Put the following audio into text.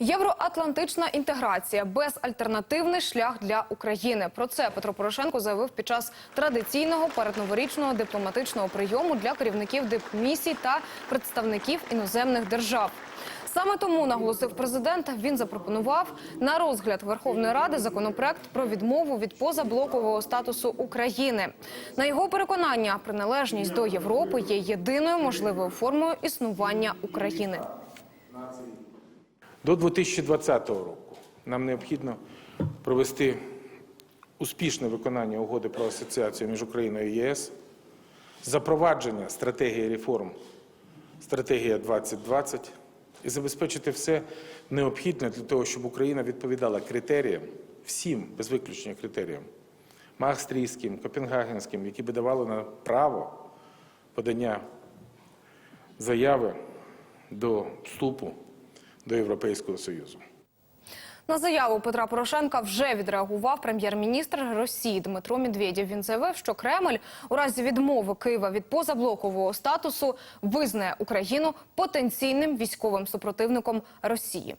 Євроатлантична інтеграція безальтернативний шлях для України. Про це Петро Порошенко заявив під час традиційного передноворічного дипломатичного прийому для керівників дипмісій та представників іноземних держав. Саме тому наголосив президент. Він запропонував на розгляд Верховної Ради законопроект про відмову від позаблокового статусу України. На його переконання, приналежність до Європи є єдиною можливою формою існування України. До 2020 року нам необхідно провести успішне виконання угоди про асоціацію між Україною і ЄС, запровадження стратегії реформ стратегія 2020 і забезпечити все необхідне для того, щоб Україна відповідала критеріям, всім без виключення критеріям, Маастрійським, Копенгагенським, які би давали на право подання заяви до вступу до Європейського Союзу. На заяву Петра Порошенка вже відреагував прем'єр-міністр Росії Дмитро Медведєв. Він заявив, що Кремль у разі відмови Києва від позаблокового статусу визнає Україну потенційним військовим супротивником Росії.